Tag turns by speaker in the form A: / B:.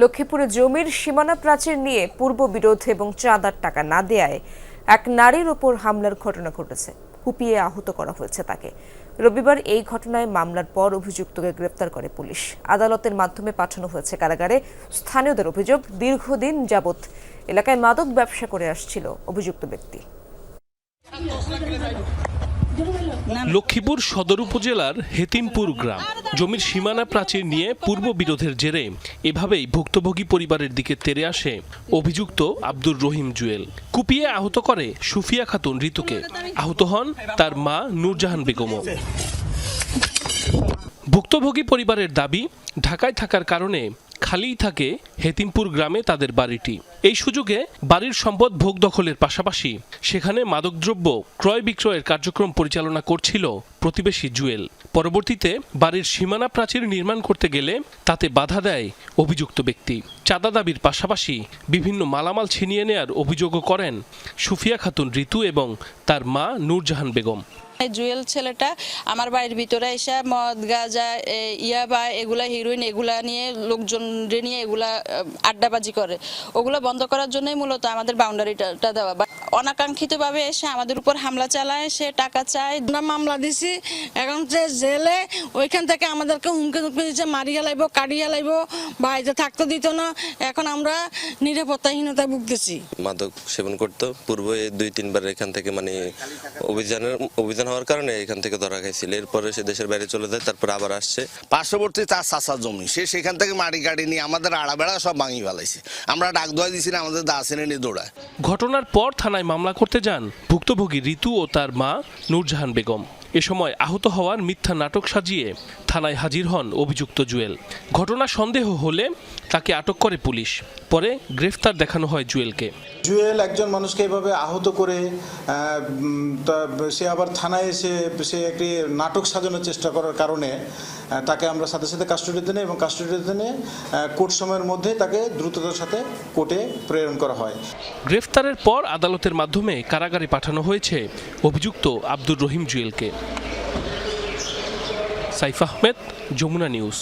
A: লক্ষ্মীপুরে জমির সীমানা প্রাচীর নিয়ে পূর্ব বিরোধ এবং চাঁদার টাকা না দেয়ায় এক নারীর ওপর হামলার ঘটনা ঘটেছে। কুপিয়ে আহত করা হয়েছে তাকে। রবিবার এই ঘটনায় মামলার পর অভিযুক্তকে গ্রেপ্তার করে পুলিশ। আদালতের মাধ্যমে পাঠানো হয়েছে কারাগারে স্থানীয়দের অভিযোগ, দীর্ঘদিন যাবৎ এলাকায় মাদক ব্যবসা করে আসছিল অভিযুক্ত ব্যক্তি।
B: লক্ষ্মীপুর সদর উপজেলার হেতিমপুর গ্রাম। জমির সীমানা প্রাচীর নিয়ে পূর্ব বিরোধের জেরে এভাবেই ভুক্তভোগী পরিবারের দিকে তেরে আসে অভিযুক্ত আব্দুর রহিম জুয়েল। কুপিয়ে আহত করে সুফিয়া খাতুন ঋতুকে। আহত হন তার মা নূরজাহান বেগমও। ভুক্তভোগী পরিবারের দাবি, ঢাকায় থাকার কারণে খালিই থাকে হেতিমপুর গ্রামে তাদের বাড়িটি। এই সুযোগে বাড়ির সম্পদ ভোগ দখলের পাশাপাশি সেখানে মাদকদ্রব্য ক্রয় বিক্রয়ের কার্যক্রম পরিচালনা করছিল প্রতিবেশী জুয়েল। পরবর্তীতে বাড়ির সীমানা প্রাচীর নির্মাণ করতে গেলে তাতে বাধা দেয় অভিযুক্ত ব্যক্তি। চাঁদা দাবির পাশাপাশি বিভিন্ন মালামাল ছিনিয়ে নেয়ার অভিযোগও করেন সুফিয়া খাতুন ঋতু এবং তার মা নূরজাহান বেগম।
C: জুয়েল ছেলেটা আমার বাড়ির ভিতরে এসে মদ, গাঁজা ইয়া বা এগুলা হিরোইন এগুলা নিয়ে লোকজন নিয়ে এগুলা আড্ডাবাজি করে। ওগুলো বন্ধ করার জন্যই মূলত আমাদের বাউন্ডারিটা দেওয়া। অনাকাঙ্ক্ষিতভাবে এসে আমাদের উপর হামলা চালায় সে টাকা চায়।
D: আমরা মামলা দিছি এখন যে জেলে ওইখান থেকে আমাদেরকে হুমকি ধুমকি দিচ্ছে মারিয়া লাইব কাটিয়া লাইব বাড়িতে থাকতে দিত না এখন আমরা নিরাপত্তাহীনতায় ভুগতেছি।
E: মাদক সেবন করতো পূর্বে দুই তিনবার এখান থেকে মানে অভিযানের অভিযান হওয়ার কারণে এখান থেকে ধরা খাইছিল। এরপরে সে দেশের বাইরে চলে যায় তারপর আবার আসছে।
F: পার্শ্ববর্তী তার চাষা জমি সে সেখান থেকে মাটি কাটি নিয়ে আমাদের আড়াবেড়া সব ভাঙি ফেলাইছে। আমরা ডাক দোয়া দিছি না আমাদের দা শ্রেণি নিয়ে দৌড়ায়।
B: ঘটনার পর থানায় মামলা করতে যান? ভুক্তভোগী ঋতু ও তার মা নূরজাহান বেগম। এ সময় আহত হওয়ার মিথ্যা নাটক সাজিয়ে থানায় হাজির হন অভিযুক্ত জুয়েল। ঘটনা সন্দেহ হলে তাকে আটক করে পুলিশ। পরে গ্রেফতার দেখানো হয় জুয়েলকে।
G: জুয়েল একজন মানুষকে এভাবে আহত করে সে আবার থানায় এসে সে একটি নাটক সাজানোর চেষ্টা করার কারণে তাকে আমরা সাথে সাথে কাস্টডিতে নিই এবং কাস্টডিতে নিয়ে কোর্ট সময়ের মধ্যে তাকে দ্রুততার সাথে কোর্টে প্রেরণ করা হয়।
B: গ্রেফতারের পর আদালতের মাধ্যমে কারাগারে পাঠানো হয়েছে অভিযুক্ত আব্দুর রহিম জুয়েলকে। সাইফ আহমেদ যমুনা নিউজ।